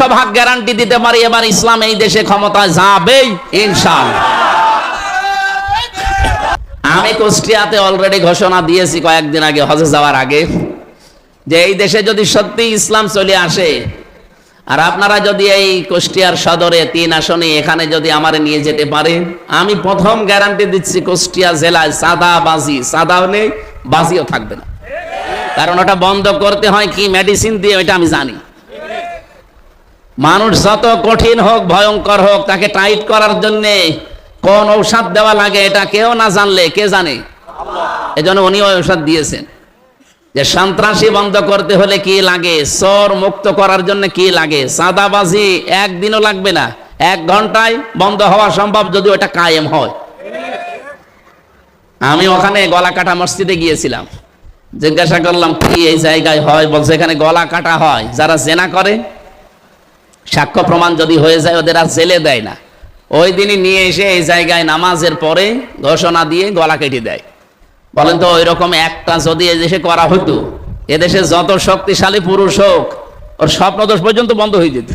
একশো গ্যারান্টি দিতে পারি, এবার ইসলাম এই দেশে ক্ষমতায় যাবেই, ইনশাআল্লাহ। আমি কুষ্টিয়াতে অলরেডি ঘোষণা দিয়েছি কয়েকদিন আগে, হজে যাওয়ার আগে, যে এই দেশে যদি সত্যি ইসলাম চলে আসে, আর আপনারা যদি এই কুষ্টিয়ার সদরে তিন আসনে এখানে যদি আমার নিয়ে যেতে পারে, আমি প্রথম গ্যারান্টি দিচ্ছি কুষ্টিয়া জেলায় সাদা বাজি সাদাও নেই বাজিও থাকবে না। কারণ ওটা বন্ধ করতে হয় কি মেডিসিন দিয়ে, ওইটা আমি জানি। মানুষ যত কঠিন হোক, ভয়ঙ্কর হোক, তাকে টাইট করার জন্য কোন ঔষধ দেওয়া লাগে এটা কেউ না জানলে, কে জানে? এজন্য উনি ঔষধ দিয়েছেন। যে সন্ত্রাসী বন্ধ করতে হলে কি লাগে? চোর মুক্ত করার জন্য কি লাগে? সাদাবাজি একদিনও লাগবে না, এক ঘন্টায় বন্ধ হওয়া সম্ভব যদি ওটা কায়েম হয়। আমি ওখানে গলা কাটা মসজিদে গিয়েছিলাম। জিজ্ঞাসা করলাম, কি এই জায়গায় হয়? বলছে, এখানে গলা কাটা হয়, যারা জেনা করে সাক্ষ্য প্রমাণ যদি হয়ে যায়, ওদের আর জেলে দেয় না। ওই দিনই নিয়ে এসে এই জায়গায় নামাজের পরে ঘোষণা দিয়ে গলা কেটে দেয়। বলেন তো ওই রকম একটা যদি এদেশে করা হতো এদেশে যত শক্তিশালী পুরুষ হোক, ওর স্বপ্নদোষ পর্যন্ত বন্ধ হয়ে যেত।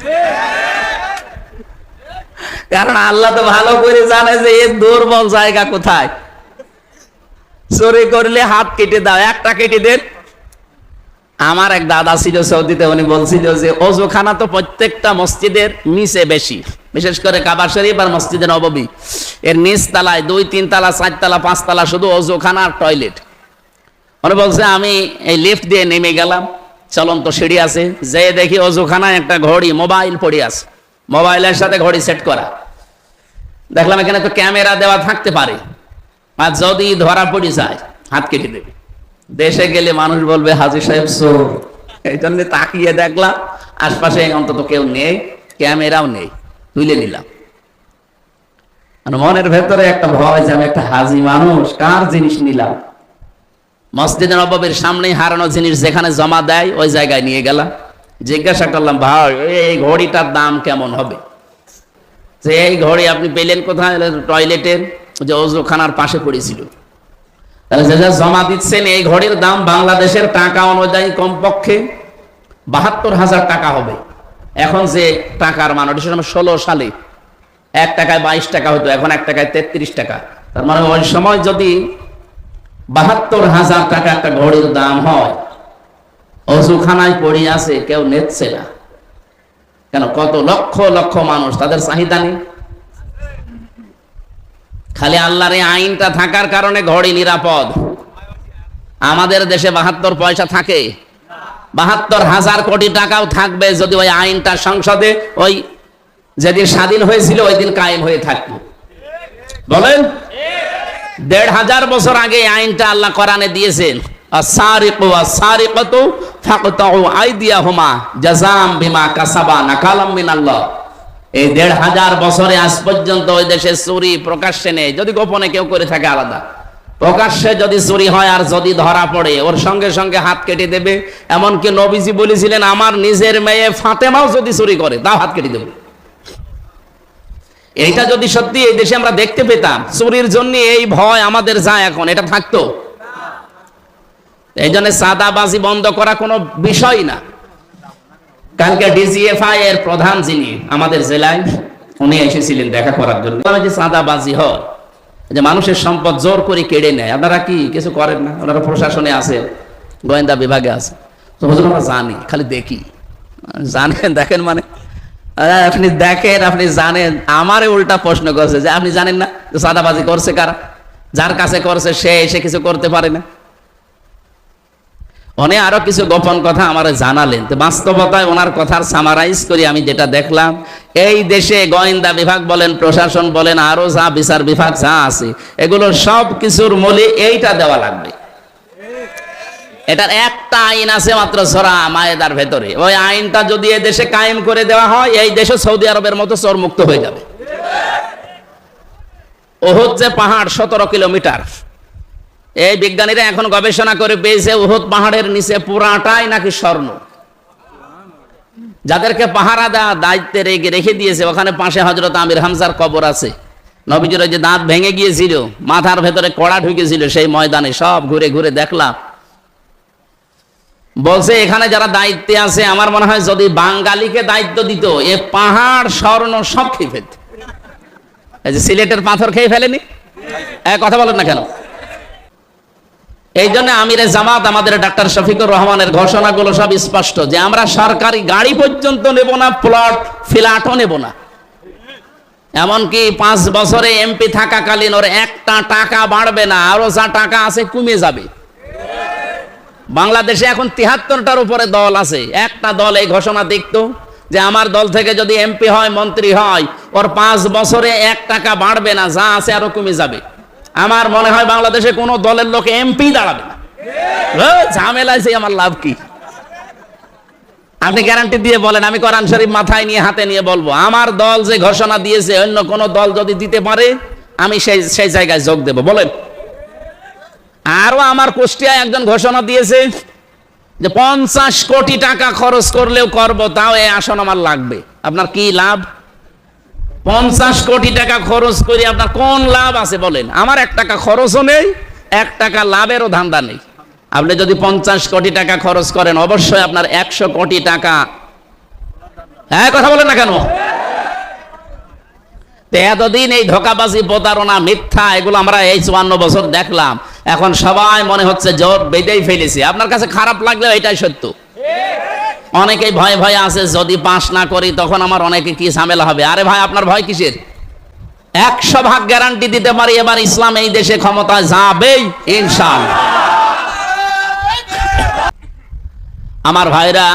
কারণ আল্লাহ তো ভালো করে জানে যে এর দুর্বল জায়গা কোথায়। চোরে করলে হাত কেটে দাও, একটা কেটে দেন আমার এক দাদা ছিল সৌদিতে, উনি বলছিল যে অজুখানা তো প্রত্যেকটা মসজিদের নিচে বেশি। বিশেষ করে কাবা শরীফ আর মসজিদের নববী। এর নিচ তালায় দুই, তিন তালা, চার তালা, পাঁচ তালা শুধু অজুখানা আর টয়লেট। উনি বলছে, আমি এই লিফট দিয়ে নেমে গেলাম। চলন্ত সিঁড়ি আছে। যে দেখি অজুখানায় একটা ঘড়ি, মোবাইল পড়ে আছে। মোবাইলের সাথে ঘড়ি সেট করা। দেখলাম এখানে তো ক্যামেরা দেওয়া থাকতে পারে। আর যদি ধরা পড়ে যায়, হাত কেটে দেবে। দেশে গেলে মানুষ বলবে, হাজি সাহেব চোর এই জন্য তাকিয়ে দেখলাম, আশপাশে অন্তত কেউ নেই, ক্যামেরাও নেই, তুলে নিলাম। মনের ভেতরে একটা ভয় যে আমি একটা হাজি মানুষ, কার জিনিস নিলাম? মসজিদ নবাবের সামনেই হারানো জিনিস যেখানে জমা দেয়, ওই জায়গায় নিয়ে গেলাম। জিজ্ঞাসা করলাম, ভাই এই ঘড়িটার দাম কেমন হবে? যে, এই ঘড়ি আপনি পেলেন কোথায়? টয়লেটের যে অজুখানার পাশে পড়েছিল। তাহলে যে যা জমা দিচ্ছেন, এই ঘড়ির দাম বাংলাদেশের টাকা অনুযায়ী কমপক্ষে বাহাত্তর হাজার টাকা হবে। এখন যে টাকার মান, ওটা সময় ষোলো সালে এক টাকায় বাইশ টাকা হতো, এখন এক টাকায় তেত্রিশ টাকা। তার মানে ওই সময় যদি বাহাত্তর হাজার টাকা একটা ঘড়ির দাম হয়, অজুখানায় পড়ে আছে, কেউ নেচ্ছে না। কেন? কত লক্ষ লক্ষ মানুষ, তাদের চাহিদা নেই। খালি আল্লাহর এই আইনটা থাকার কারণে ঘড়ি নিরাপদ। আমাদের দেশে বাহাত্তর পয়সা থাকে। বাহাত্তর হাজার কোটি টাকাও থাকবে যদি ওই আইনটা সংসদে ওই যেদিন স্বাধীন হয়েছিল ওই দিন কায়েম হয়ে থাকতো। বলেন? দেড় হাজার বছর আগে আইনটা আল্লাহ কোরআনে দিয়েছেন ফাকতাউ আইদিয়াহুমা জাযাম বিমা কাসাবা নাকালাম মিনাল্লাহ। এই দেড় হাজার বছরে আজ পর্যন্ত ওই দেশে চুরি প্রকাশ্যে নেই। যদি গোপনে কেউ করে থাকে আলাদা। প্রকাশ্যে যদি চুরি হয় আর যদি ধরা পড়ে, ওর সঙ্গে সঙ্গে হাত কেটে দেবে। এমনকি নবীজি বলেছিলেন, আমার নিজের মেয়ে ফাতেমাও যদি চুরি করে, তাও হাত কেটে দেবে। এইটা যদি সত্যি এই দেশে আমরা দেখতে পেতাম, চুরির জন্য এই ভয় আমাদের যায় এখন, এটা থাকতো। এই জন্য সাদাবাজি বন্ধ করা কোনো বিষয় না। কালকে ডিজিএফআই এর প্রধান যিনি আমাদের জেলায়, উনি এসেছিলেন দেখা করার জন্য। যে চাঁদাবাজি হয়। যে মানুষের সম্পদ জোর করে কেড়ে নেয়। আপনারা কি কিছু করেন না? ওনারা প্রশাসনে আছে, গোয়েন্দা বিভাগে আছে। তো হুজুর, আমরা জানি, খালি দেখি। জানেন, দেখেন মানে? আপনি দেখেন, আপনি জানেন। আমারে উল্টা প্রশ্ন করছে যে আপনি জানেন না যে চাঁদাবাজি করছে কারা? যার কাছে করছে সে এসে কিছু করতে পারে না। উনি আরও কিছু গোপন কথা আমার জানালেন। তো বাস্তবতায় ওনার কথার সামারাইজ করি, আমি যেটা দেখলাম, এই দেশে গোয়েন্দা বিভাগ বলেন, প্রশাসন বলেন, আরও যা বিচার বিভাগ যা আছে, এগুলো সব কিছুর মূলে এইটা দেওয়া লাগবে। এটার একটা আইন আছে মাত্র সরা মায়েদার ভেতরে। ওই আইনটা যদি এই দেশে কায়েম করে দেওয়া হয়, এই দেশে সৌদি আরবের মতো চোর মুক্ত হয়ে যাবে। ওহুদ যে পাহাড় সতেরো কিলোমিটার এই বিজ্ঞানীরা এখন গবেষণা করে পেয়েছে উহুদ পাহাড়ের নিচে পুরাটাই নাকি স্বর্ণ। যাদেরকে পাহারা দেওয়া দায়িত্বে রেখে রেখে দিয়েছে, ওখানে পাশে হজরত আমির হামজার কবর আছে। নবীজির যে দাঁত ভেঙে গিয়েছিল, মাথার ভেতরে কড়া ঢুকেছিল, সেই ময়দানে সব ঘুরে ঘুরে দেখলাম। বলছে, এখানে যারা দায়িত্বে আছে, আমার মনে হয় যদি বাঙালিকে দায়িত্ব দিত, এ পাহাড়, স্বর্ণ সব খেয়ে ফেলত। সিলেটের পাথর খেয়ে ফেলেনি? কথা বলেন না কেন? এই জন্য আমিরে জামাত আমাদের ডাক্তার শফিকুর রহমানের ঘোষণাগুলো সব স্পষ্ট যে আমরা সরকারি গাড়ি পর্যন্ত নেব না, প্লট, ফ্ল্যাটও নেব না। এমনকি পাঁচ বছরে এমপি থাকাকালীন ওর একটা টাকা বাড়বে না আরও যা টাকা আছে কমে যাবে। বাংলাদেশে এখন তিহাত্তরটার উপরে দল আছে। একটা দল এই ঘোষণা দেখতো যে আমার দল থেকে যদি এমপি হয়, মন্ত্রী হয়, ওর পাঁচ বছরে এক টাকা বাড়বে না, যা আছে আরও কমে যাবে। আমার মনে হয় বাংলাদেশে কোনো দলের লোক এমপি দাঁড়াবে না। ঝামেলা আছে আমার লাভ কি? আপনি গ্যারান্টি দিয়ে বলেন, আমি কোরআন শরীফ মাথায় নিয়ে হাতে নিয়ে বলব, আমার দল যে ঘোষণা দিয়েছে, অন্য কোন দল যদি দিতে পারে, আমি সেই সেই জায়গায় যোগ দেব। বলেন। আরও আমার কুষ্টিয়ায় একজন ঘোষণা দিয়েছে যে পঞ্চাশ কোটি টাকা খরচ করলেও করব, তাও এই আসন আমার লাগবে। আপনার কি লাভ? পঞ্চাশ কোটি টাকা খরচ করে আপনার কোন লাভ আছে বলেন? আমার এক টাকা খরচও নেই, এক টাকা লাভেরও ধান্দা নেই। আপনি যদি পঞ্চাশ কোটি টাকা খরচ করেন, অবশ্যই আপনার একশো কোটি টাকা। হ্যাঁ কথা বলেন না কেন? এতদিন এই ধোকাবাজি, প্রতারণা, মিথ্যা, এগুলো আমরা এই চুয়ান্ন বছর দেখলাম। এখন সবাই মনে হচ্ছে জোর বেঁধেই ফেলেছি। আপনার কাছে খারাপ লাগলেও এটাই সত্য। অনেকেই ভয় ভয় আছে, যদি পাশ না করি তখন আমার অনেকে কি ঝামেলা হবে? আরে ভাই, আপনার ভয় কিসের? একশো ভাগ গ্যারান্টি দিতে পারি এবার ইসলাম এই দেশে ক্ষমতায় যাবেই, ইনশাআল্লাহ। আমার ভাইরা,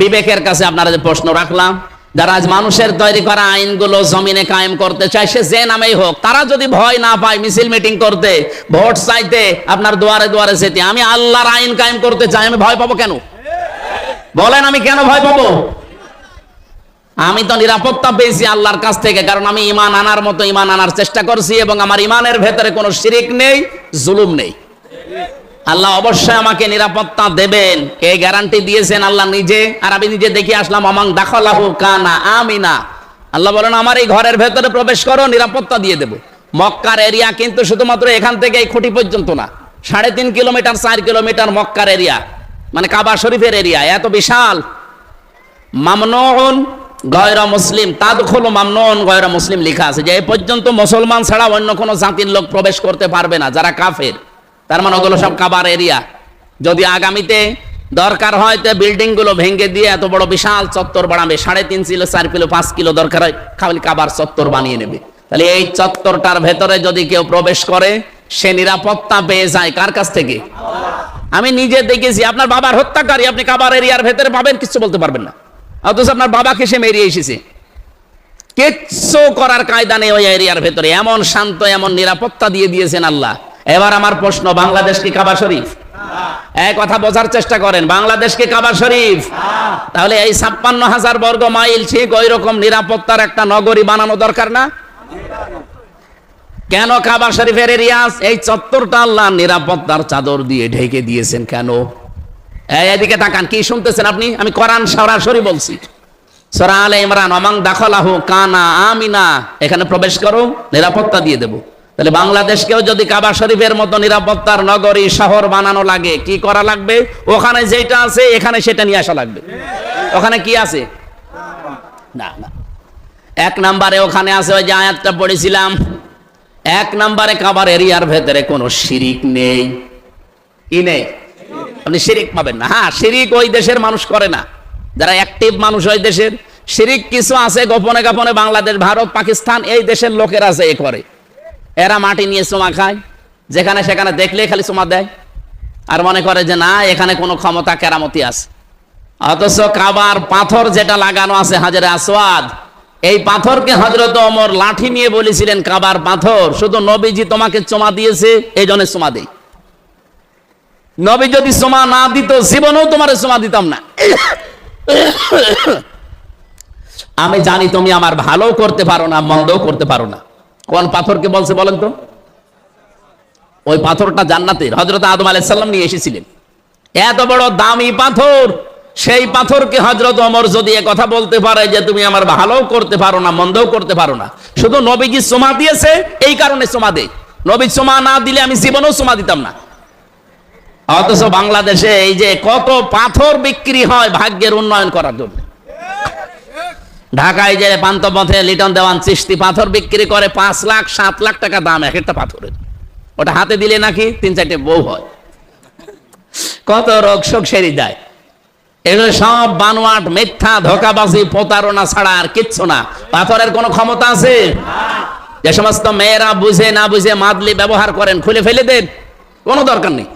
বিবেকের কাছে আপনারা যে প্রশ্ন রাখলাম, যারা আজ মানুষের তৈরি করা আইনগুলো জমিনে কায়েম করতে চায়, সে যে নামেই হোক, তারা যদি ভয় না পায় মিছিল মিটিং করতে, ভোট চাইতে, আপনার দুয়ারে দুয়ারে যেতে, আমি আল্লাহর আইন কায়েম করতে চাই, আমি ভয় পাবো কেন? বলেন, আমি কেন ভয় পাবো? আমি তো নিরাপত্তা পেয়েছি আল্লাহর কাছ থেকে, কারণ আমি ইমান আনার মতো ইমান আনার চেষ্টা করছি এবং আমার ইমানের ভেতরে কোনো শিরিক নেই, জুলুম নেই। আল্লাহ অবশ্যই আমাকে নিরাপত্তা দেবেন। এই গ্যারান্টি দিয়েছেন আল্লাহ নিজে? আর আমি নিজে দেখে আসলাম আমাং দাখলাহু কানা আমিনা। আল্লাহ বলেন, আমার এই ঘরের ভেতরে প্রবেশ করো, নিরাপত্তা দিয়ে দেব। মক্কার এরিয়া কিন্তু শুধুমাত্র এখান থেকে এই খুঁটি পর্যন্ত না, সাড়ে তিন কিলোমিটার, চার কিলোমিটার মক্কার এরিয়া। মানে কাবা শরীফের এরিয়া এত বিশাল। মামনুন গয়রা মুসলিম, তাদখুলু মামনুন গয়রা মুসলিম লেখা আছে যে এই পর্যন্ত মুসলমান ছাড়া অন্য কোনো জাতির লোক প্রবেশ করতে পারবে না, যারা কাফের। তার মানে ওগুলো সব কাবার এরিয়া যদি আগামীতে দরকার হয়, তো বিল্ডিংগুলো ভেঙে দিয়ে এত বড় বিশাল চত্বর বানাবে, সাড়ে তিন কিলো, চার কিলো, পাঁচ কিলো দরকার হয়, খালি কাবার চত্বর বানিয়ে নেবে। তাহলে এই চত্বরটার ভেতরে যদি কেউ প্রবেশ করে, সে নিরাপত্তা পেয়ে যায় কার কাছ থেকে? আমি নিজে দেখেছি, আপনার বাবার হত্যাকারী, আপনি কাবার এরিয়ার ভেতরে পাবেন, কিছু বলতে পারবেন না। অথচ আপনার বাবাকে সে মেরিয়ে এসেছে। কিচ্ছু করার কায়দা নেই ওই এরিয়ার ভেতরে। এমন শান্ত, এমন নিরাপত্তা দিয়ে দিয়েছেন আল্লাহ। এবার আমার প্রশ্ন, বাংলাদেশ কি কাবা শরীফ? এক কথা বোঝার চেষ্টা করেন, বাংলাদেশ কি কাবা শরীফ? তাহলে এই ছাপ্পান্ন হাজার বর্গ মাইল ঠিক ওই রকম নিরাপত্তার একটা নগরী বানানো দরকার না? কেন কাবা শরীফের রিয়াজ? এই চত্বরটা আল্লাহ নিরাপত্তার চাদর দিয়ে ঢেকে দিয়েছেন কেন? এদিকে তাকান, কি শুনতেছেন আপনি? আমি কোরআন সরাসরি বলছি। সরা আলে ইমরান অমাং দাখলাহু কানা আমিনা। এখানে প্রবেশ করো, নিরাপত্তা দিয়ে দেব। তাহলে বাংলাদেশকেও যদি কাবা শরীফের মতো নিরাপত্তার নগরী, শহর বানানো লাগে, কি করা লাগবে? ওখানে যেটা আছে, এখানে সেটা নিয়ে আসা লাগবে। ওখানে কি আছে? না না। এক নম্বরে ওখানে আছে, ওই যে আয়াতটা পড়েছিলাম এক নম্বরে কাবার এরিয়ার ভেতরে কোনো শিরিক নেই। কি নেই। আপনি শিরিক পাবেন না। হ্যাঁ শিরিক ওই দেশের মানুষ করে না। যারা অ্যাক্টিভ মানুষ ওই দেশের। শিরিক কিছু আছে গোপনে গোপনে বাংলাদেশ, ভারত, পাকিস্তান, এই দেশের লোকেরা এ করে। এরা মাটি নিয়ে চুমা খায়। যেখানে সেখানে দেখলে খালি চুমা দেয়। আর মনে করে যে না, এখানে কোনো ক্ষমতা, কেরামতি আছে। অথচ কাবার পাথর যেটা লাগানো আছে হাজারে আসওয়াদ এই পাথরকে হজরত অমর লাঠি নিয়ে বলেছিলেন, কাবার পাথর, শুধু নবীজি তোমাকে চুমা দিয়েছে, এই জন্য চুমা দেই। নবী যদি চুমা না দিত, জীবনেও তোমার চুমা দিতাম না। আমি জানি তুমি আমার ভালো করতে পারো না, মন্দও করতে পারো না। কোন পাথরকে বলছে বলেন তো? ওই পাথরটা জান্নাতের। হজরত আদম আলাইসাল্লাম নিয়ে এসেছিলেন। এত বড় দামি পাথর সেই পাথরকে হজরত অমর যদি কথা বলতে পারে যে তুমি আমার ভালো করতে পারো না, মন্দও করতে পারো না, শুধু নবীজি সোমা দিয়েছে, এই কারণে সোমা দেয়। নবী সোমা না দিলে আমি জীবনেও সোমা দিতাম না। অথচ বাংলাদেশে এই যে কত পাথর বিক্রি হয় ভাগ্যের উন্নয়ন করার জন্য। ঢাকায় যে পান্তপথে লিটন দেওয়ান চিস্তি পাথর বিক্রি করে পাঁচ লাখ, সাত লাখ টাকা দাম এক একটা পাথরের। ওটা হাতে দিলে নাকি তিন চারটে বউ হয়। কত রোগ শোক সেরে যায়। এগুলো সব বানোয়াট, মিথ্যা, ধোকাবাজি, প্রতারণা ছাড়া আর কিচ্ছু না। পাথরের কোনো ক্ষমতা আছে? যে সমস্ত মেয়েরা বুঝে না বুঝে মাদলি ব্যবহার করেন, খুলে ফেলে দেন। কোনো দরকার নেই।